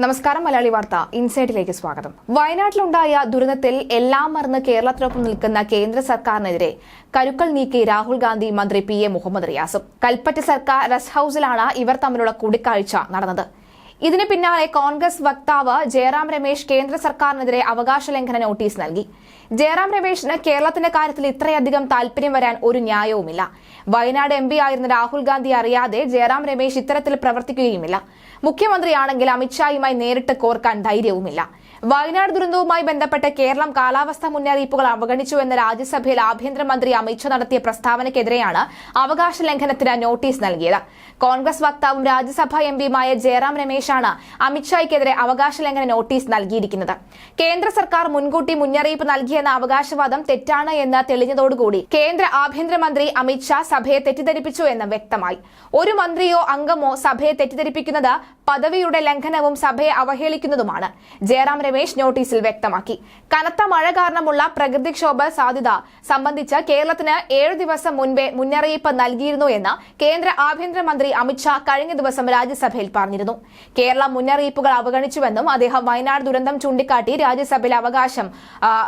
നമസ്കാരം മലയാളി വാർത്ത ഇൻസൈഡിലേക്ക് സ്വാഗതം. വയനാട്ടിലുണ്ടായ ദുരന്തത്തിൽ എല്ലാം മറന്ന് കേരളത്തിനൊപ്പം നിൽക്കുന്ന കേന്ദ്ര സർക്കാരിനെതിരെ കരുക്കൾ നീക്കി രാഹുൽ ഗാന്ധി മന്ത്രി പി എ മുഹമ്മദ് റിയാസും. കൽപ്പറ്റ സർക്കാർ റെസ്റ്റ് ഹൌസിലാണ് ഇവർ തമ്മിലുള്ള കൂടിക്കാഴ്ച നടന്നത്. ഇതിന് പിന്നാലെ കോൺഗ്രസ് വക്താവ് ജയറാം രമേശ് കേന്ദ്ര സർക്കാരിനെതിരെ അവകാശ ലംഘന നോട്ടീസ് നൽകി. ജയറാം രമേശിന് കേരളത്തിന്റെ കാര്യത്തിൽ ഇത്രയധികം താല്പര്യം വരാൻ ഒരു ന്യായവുമില്ല. വയനാട് എം ആയിരുന്ന രാഹുൽ ഗാന്ധി അറിയാതെ ജയറാം രമേശ് ഇത്തരത്തിൽ പ്രവർത്തിക്കുകയുമില്ല. മുഖ്യമന്ത്രിയാണെങ്കിൽ അമിത്ഷായുമായി നേരിട്ട് കോർക്കാൻ ധൈര്യവുമില്ല. വയനാട് ദുരന്തവുമായി ബന്ധപ്പെട്ട് കേരളം കാലാവസ്ഥാ മുന്നറിയിപ്പുകൾ അവഗണിച്ചു എന്ന രാജ്യസഭയിൽ ആഭ്യന്തരമന്ത്രി അമിത്ഷാ നടത്തിയ പ്രസ്താവനയ്ക്കെതിരെയാണ് അവകാശ ലംഘനത്തിന് നോട്ടീസ് നൽകിയത്. കോൺഗ്രസ് വക്താവും രാജ്യസഭാ എം പിയുമായ ജയറാം രമേശാണ് അമിത്ഷായ്ക്കെതിരെ അവകാശ ലംഘന നോട്ടീസ് നൽകിയിരിക്കുന്നത്. കേന്ദ്ര സർക്കാർ മുൻകൂട്ടി മുന്നറിയിപ്പ് നൽകിയെന്ന അവകാശവാദം തെറ്റാണ് എന്ന് തെളിഞ്ഞതോടുകൂടി കേന്ദ്ര ആഭ്യന്തരമന്ത്രി അമിത്ഷാ സഭയെ തെറ്റിദ്ധരിപ്പിച്ചു എന്ന് വ്യക്തമായി. ഒരു മന്ത്രിയോ അംഗമോ സഭയെ തെറ്റിദ്ധരിപ്പിക്കുന്നത് പദവിയുടെ ലംഘനവും സഭയെ അവഹേളിക്കുന്നതുമാണ് ജയറാം രമേശ് നോട്ടീസിൽ വ്യക്തമാക്കി. കനത്ത മഴ കാരണമുള്ള പ്രകൃതിക്ഷോഭ സാധ്യത സംബന്ധിച്ച് കേരളത്തിന് ഏഴു ദിവസം മുൻപേ മുന്നറിയിപ്പ് നൽകിയിരുന്നു എന്ന് കേന്ദ്ര ആഭ്യന്തരമന്ത്രി അമിത്ഷാ കഴിഞ്ഞ ദിവസം രാജ്യസഭയിൽ പറഞ്ഞിരുന്നു. കേരളം മുന്നറിയിപ്പുകൾ അവഗണിച്ചുവെന്നും അദ്ദേഹം വയനാട് ദുരന്തം ചൂണ്ടിക്കാട്ടി രാജ്യസഭയിൽ അവകാശം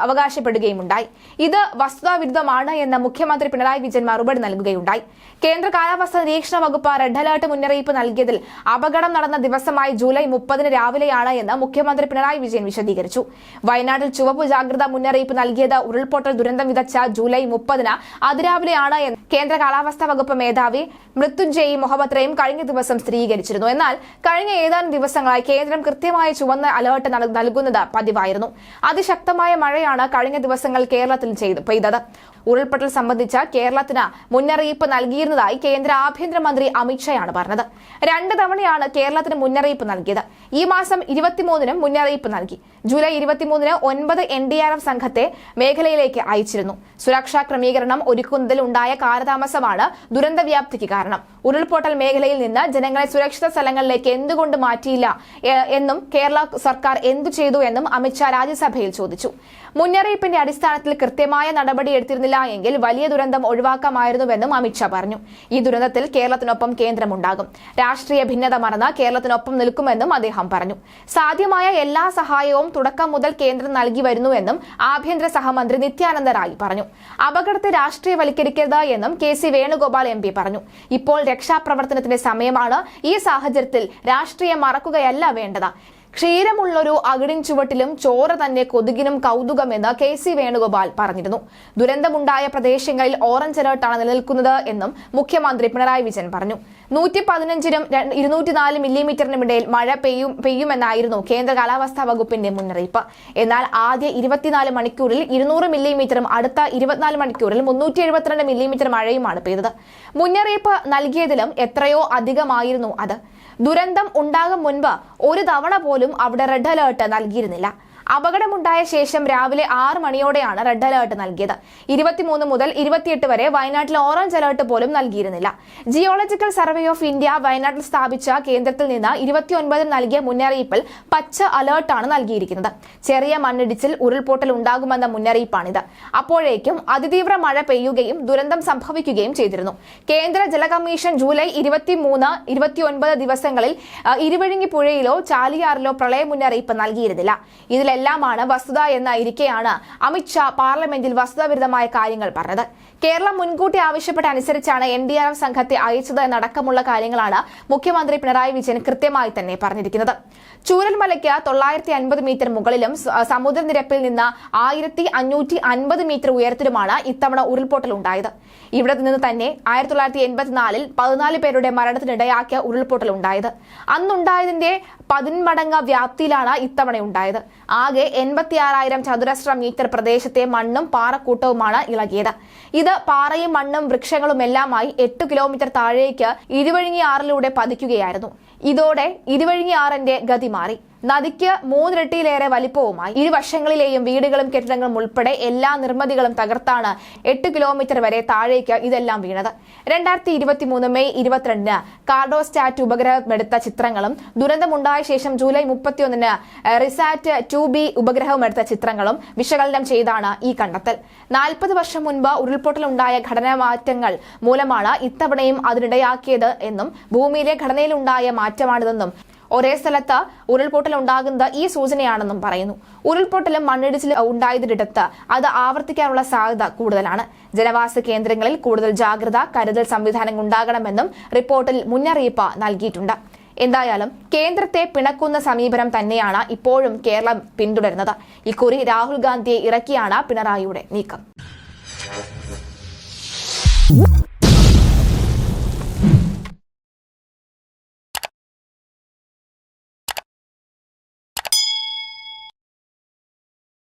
അവകാശപ്പെടുകയുമുണ്ടായി. ഇത് വസ്തുതാവിരുദ്ധമാണ് എന്ന് മുഖ്യമന്ത്രി പിണറായി വിജയൻ മറുപടി നൽകുകയുണ്ടായി. കേന്ദ്ര കാലാവസ്ഥാ നിരീക്ഷണ വകുപ്പ് റെഡ് അലർട്ട് മുന്നറിയിപ്പ് നൽകിയതിൽ അപകടം നടന്ന ദിവസമായി ജൂലൈ മുപ്പതിന് രാവിലെയാണ് എന്ന് മുഖ്യമന്ത്രി പിണറായി വിജയൻ വിശദീകരിച്ചു. വയനാട്ടിൽ ചുവപ്പ് ജാഗ്രതാ മുന്നറിയിപ്പ് നൽകിയത് ഉരുൾപൊട്ടൽ ദുരന്തം വിതച്ച ജൂലൈ മുപ്പതിന് അതിരാവിലെയാണ് എന്ന് കേന്ദ്ര കാലാവസ്ഥാ വകുപ്പ് മേധാവി മൃത്യുഞ്ജയ് മൊഹബത്രയും കഴിഞ്ഞ ദിവസം സ്ഥിരീകരിച്ചിരുന്നു. എന്നാൽ കഴിഞ്ഞ ഏതാനും ദിവസങ്ങളായി കേന്ദ്രം കൃത്യമായ ചുവന്ന അലേർട്ട് നൽ- നൽകുന്നത് പതിവായിരുന്നു. അതിശക്തമായ മഴയാണ് കഴിഞ്ഞ ദിവസങ്ങൾ കേരളത്തിൽ പെയ്തത്. ഉരുൾപൊട്ടൽ സംബന്ധിച്ച കേരളത്തിന് മുന്നറിയിപ്പ് നൽകിയിരുന്നതായി കേന്ദ്ര ആഭ്യന്തരമന്ത്രി അമിത്ഷായാണ് പറഞ്ഞത്. രണ്ട് തവണയാണ് കേരളത്തിന് മുന്നറിയിപ്പ് നൽകിയത്. ഈ മാസം ഇരുപത്തിമൂന്നിനും മുന്നറിയിപ്പ് നൽകി. ജൂലൈ ഇരുപത്തിമൂന്നിന് ഒൻപത് എൻ ഡി ആർ എഫ് സംഘത്തെ മേഖലയിലേക്ക് അയച്ചിരുന്നു. സുരക്ഷാ ക്രമീകരണം ഒരുക്കുന്നതിൽ ഉണ്ടായ കാലതാമസമാണ് ദുരന്ത വ്യാപ്തിക്ക് കാരണം. ഉരുൾപൊട്ടൽ മേഖലയിൽ നിന്ന് ജനങ്ങളെ സുരക്ഷിത സ്ഥലങ്ങളിലേക്ക് എന്തുകൊണ്ട് മാറ്റിയില്ല എന്നും കേരള സർക്കാർ എന്തു ചെയ്തു എന്നും അമിത്ഷാ രാജ്യസഭയിൽ ചോദിച്ചു. മുന്നറിയിപ്പിന്റെ അടിസ്ഥാനത്തിൽ കൃത്യമായ നടപടി എടുത്തിരുന്നില്ല എങ്കിൽ വലിയ ദുരന്തം ഒഴിവാക്കാമായിരുന്നുവെന്നും അമിത്ഷാ പറഞ്ഞു. ഈ ദുരന്തത്തിൽ കേരളത്തിനൊപ്പം കേന്ദ്രമുണ്ടാകും. രാഷ്ട്രീയ ഭിന്നത മറന്ന് കേരളത്തിനൊപ്പം നിൽക്കുമെന്നും അദ്ദേഹം പറഞ്ഞു. സാധ്യമായ എല്ലാ സഹായവും തുടക്കം മുതൽ കേന്ദ്രം നൽകി വരുന്നുവെന്നും ആഭ്യന്തര സഹമന്ത്രി നിത്യാനന്ദ റായ് പറഞ്ഞു. അപകടത്തെ രാഷ്ട്രീയവൽക്കരിക്കരുത് എന്നും K C Venugopal M P പറഞ്ഞു. ഇപ്പോൾ രക്ഷാപ്രവർത്തനത്തിന്റെ സമയമാണ്. ഈ സാഹചര്യത്തിൽ രാഷ്ട്രീയം മറക്കുകയല്ല വേണ്ടത്. ക്ഷീരമുള്ളൊരു അകിടിൻ ചുവട്ടിലും ചോര തന്നെ കൊതുകിനും കൗതുകമെന്ന് കെ സി വേണുഗോപാൽ പറഞ്ഞിരുന്നു. ദുരന്തമുണ്ടായ പ്രദേശങ്ങളിൽ ഓറഞ്ച് അലർട്ടാണ് നിലനിൽക്കുന്നത് എന്നും മുഖ്യമന്ത്രി പിണറായി വിജയൻ പറഞ്ഞു. നൂറ്റി പതിനഞ്ചിനും ഇരുന്നൂറ്റിനാല് മില്ലിമീറ്ററിനും ഇടയിൽ മഴ പെയ്യും പെയ്യുമെന്നായിരുന്നു കേന്ദ്ര കാലാവസ്ഥാ വകുപ്പിന്റെ മുന്നറിയിപ്പ്. എന്നാൽ ആദ്യ ഇരുപത്തിനാല് മണിക്കൂറിൽ ഇരുന്നൂറ് മില്ലിമീറ്ററും അടുത്ത ഇരുപത്തിനാല് മണിക്കൂറിൽ മുന്നൂറ്റി എഴുപത്തിരണ്ട് മില്ലിമീറ്റർ മഴയുമാണ് പെയ്തത്. മുന്നറിയിപ്പ് നൽകിയതിലും എത്രയോ അധികമായിരുന്നു അത്. ദുരന്തം ഉണ്ടാകും മുൻപ് ഒരു തവണ പോലും അവിടെ റെഡ് അലേർട്ട് നൽകിയിരുന്നില്ല. അപകടമുണ്ടായ ശേഷം രാവിലെ ആറ് മണിയോടെയാണ് റെഡ് അലേർട്ട് നൽകിയത്. ഇരുപത്തിമൂന്ന് മുതൽ ഇരുപത്തിയെട്ട് വരെ വയനാട്ടിൽ ഓറഞ്ച് അലേർട്ട് പോലും നൽകിയിരുന്നില്ല. ജിയോളജിക്കൽ സർവേ ഓഫ് ഇന്ത്യ വയനാട്ടിൽ സ്ഥാപിച്ച കേന്ദ്രത്തിൽ നിന്ന് ഇരുപത്തിയൊൻപതിന് നൽകിയ മുന്നറിയിപ്പിൽ പച്ച അലേർട്ടാണ് നൽകിയിരിക്കുന്നത്. ചെറിയ മണ്ണിടിച്ചിൽ ഉരുൾപൊട്ടൽ ഉണ്ടാകുമെന്ന മുന്നറിയിപ്പാണിത്. അപ്പോഴേക്കും അതിതീവ്ര മഴ പെയ്യുകയും ദുരന്തം സംഭവിക്കുകയും ചെയ്തിരുന്നു. കേന്ദ്ര ജല കമ്മീഷൻ ജൂലൈ ഇരുപത്തിമൂന്ന് ഇരുപത്തിയൊൻപത് ദിവസങ്ങളിൽ ഇരുവഴുങ്ങി പുഴയിലോ ചാലിയാറിലോ പ്രളയ മുന്നറിയിപ്പ് നൽകിയിരുന്നില്ല. ഇതിലെല്ലാമാണ് വസ്തുത എന്നായിരിക്കെയാണ് അമിത്ഷാ പാർലമെന്റിൽ വസ്തുതാവിരുദ്ധമായ കാര്യങ്ങൾ പറഞ്ഞത്. കേരളം മുൻകൂട്ടി ആവശ്യപ്പെട്ട അനുസരിച്ചാണ് എൻ ഡി ആർ എഫ് സംഘത്തെ അയച്ചത് എന്നടക്കമുള്ള കാര്യങ്ങളാണ് മുഖ്യമന്ത്രി പിണറായി വിജയൻ കൃത്യമായി തന്നെ പറഞ്ഞിരിക്കുന്നത്. ചൂരൽമലയ്ക്ക് തൊള്ളായിരത്തി അൻപത് മീറ്റർ മുകളിലും സമുദ്രനിരപ്പിൽ നിന്ന് ആയിരത്തി അഞ്ഞൂറ്റി അൻപത് മീറ്റർ ഉയരത്തിലുമാണ് ഇത്തവണ ഉരുൾപൊട്ടൽ ഉണ്ടായത്. ഇവിടെ നിന്ന് തന്നെ ആയിരത്തി തൊള്ളായിരത്തി എൺപത്തിനാലിൽ പതിനാല് പേരുടെ മരണത്തിനിടയാക്കിയ ഉരുൾപൊട്ടൽ ഉണ്ടായത്. അന്നുണ്ടായതിന്റെ പതിന്മടങ്ങ് വ്യാപ്തിയിലാണ് ഇത്തവണ ഉണ്ടായത്. ആകെ എൺപത്തിയാറായിരം ചതുരശ്ര മീറ്റർ പ്രദേശത്തെ മണ്ണും പാറക്കൂട്ടവുമാണ് ഇളകിയത്. ഇത് പാറയും മണ്ണും വൃക്ഷങ്ങളും എല്ലാമായി എട്ട് കിലോമീറ്റർ താഴേക്ക് ഇരുവഴിഞ്ഞിയാറിലൂടെ പതിക്കുകയായിരുന്നു. ഇതോടെ ഇരുവഴിഞ്ഞിയാറിന്റെ ഗതി മാറി. നദിക്ക് മൂന്നിരട്ടിയിലേറെ വലിപ്പവുമായി ഇരുവശങ്ങളിലെയും വീടുകളും കെട്ടിടങ്ങളും ഉൾപ്പെടെ എല്ലാ നിർമ്മിതികളും തകർത്താണ് എട്ട് കിലോമീറ്റർ വരെ താഴേക്ക് ഇതെല്ലാം വീണത്. രണ്ടായിരത്തി ഇരുപത്തി മൂന്ന് മെയ് ഇരുപത്തിരണ്ടിന് കാർഡോസ്റ്റാറ്റ് ഉപഗ്രഹം എടുത്ത ചിത്രങ്ങളും ദുരന്തമുണ്ടായ ശേഷം ജൂലൈ മുപ്പത്തിയൊന്നിന് റിസാറ്റ് ടു ബി ഉപഗ്രഹവും എടുത്ത ചിത്രങ്ങളും വിശകലനം ചെയ്താണ് ഈ കണ്ടെത്തൽ. നാൽപ്പത് വർഷം മുൻപ് ഉരുൾപൊട്ടലുണ്ടായ ഘടനാമാറ്റങ്ങൾ മൂലമാണ് ഇത്തവണയും അതിനിടയാക്കിയത് എന്നും ഭൂമിയിലെ ഘടനയിലുണ്ടായ മാറ്റമാണിതെന്നും ഒരേ സ്ഥലത്ത് ഉരുൾപൊട്ടൽ ഉണ്ടാകുന്നത് ഈ സൂചനയാണെന്നും പറയുന്നു. ഉരുൾപൊട്ടലും മണ്ണിടിച്ചിലും ഉണ്ടായതിടത്ത് അത് ആവർത്തിക്കാനുള്ള സാധ്യത കൂടുതലാണ്. ജനവാസ കേന്ദ്രങ്ങളിൽ കൂടുതൽ ജാഗ്രത കരുതൽ സംവിധാനങ്ങൾ ഉണ്ടാകണമെന്നും റിപ്പോർട്ടിൽ മുന്നറിയിപ്പ് നൽകിയിട്ടുണ്ട്. എന്തായാലും കേന്ദ്രത്തെ പിണക്കുന്ന സമീപനം തന്നെയാണ് ഇപ്പോഴും കേരളം പിന്തുടരുന്നത്. ഇക്കുറി രാഹുൽ ഗാന്ധിയെ ഇറക്കിയാണ് പിണറായിയുടെ നീക്കം.